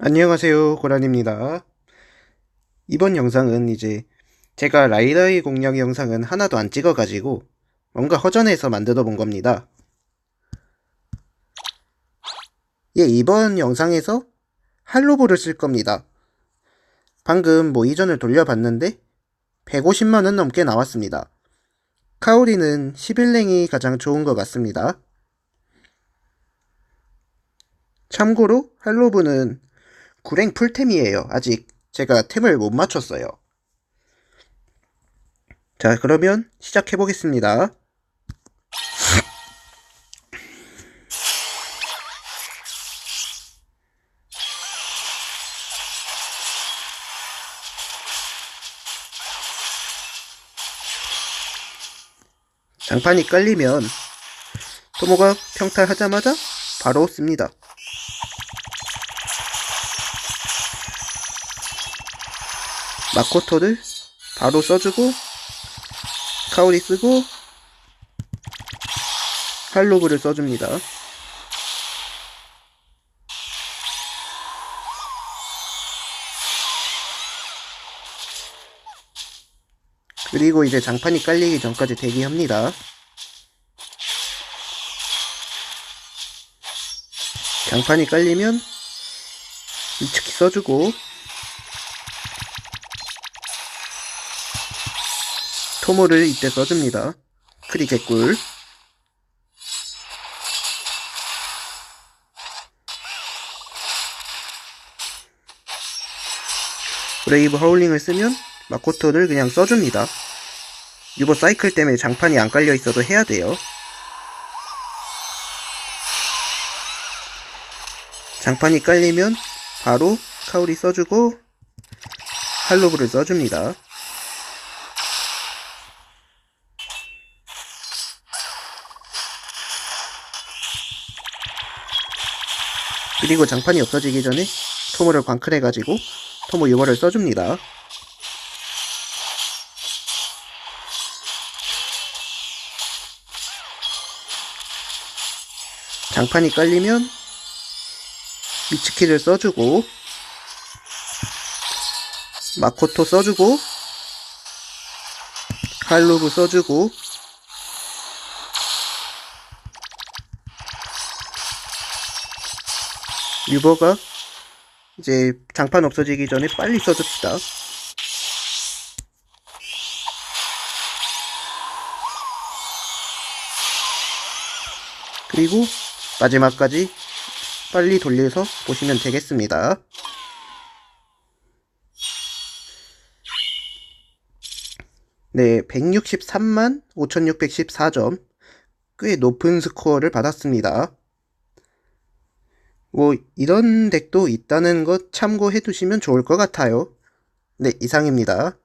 안녕하세요 고란입니다. 이번 영상은 이제 제가 라이다이 공략 영상은 하나도 안 찍어가지고 뭔가 허전해서 만들어 본 겁니다. 예 이번 영상에서 할로브를 쓸 겁니다. 방금 뭐 이전을 돌려봤는데 150만원 넘게 나왔습니다. 카오리는 11랭이 가장 좋은 것 같습니다. 참고로 할로브는 구랭 풀템이에요. 아직 제가 템을 못 맞췄어요. 자, 그러면 시작해 보겠습니다. 장판이 깔리면 토모가 평탈하자마자 바로 씁니다. 마코토를 바로 써주고 카오리 쓰고 할로브를 써줍니다. 그리고 이제 장판이 깔리기 전까지 대기합니다. 장판이 깔리면 미츠키 써주고 토모를 이때 써줍니다. 크리 개꿀. 브레이브 하울링을 쓰면 마코토를 그냥 써줍니다. 유보 사이클 때문에 장판이 안 깔려 있어도 해야 돼요. 장판이 깔리면 바로 카우리 써주고 할로브를 써줍니다. 그리고 장판이 없어지기 전에 토모를 광클해가지고 토모 유머를 써줍니다. 장판이 깔리면 미츠키를 써주고 마코토 써주고 할로브 써주고 유버가 이제 장판 없어지기 전에 빨리 써줍시다. 그리고 마지막까지 빨리 돌려서 보시면 되겠습니다. 네, 163만 5614점. 꽤 높은 스코어를 받았습니다. 뭐 이런 덱도 있다는 것 참고해 두시면 좋을 것 같아요. 네, 이상입니다.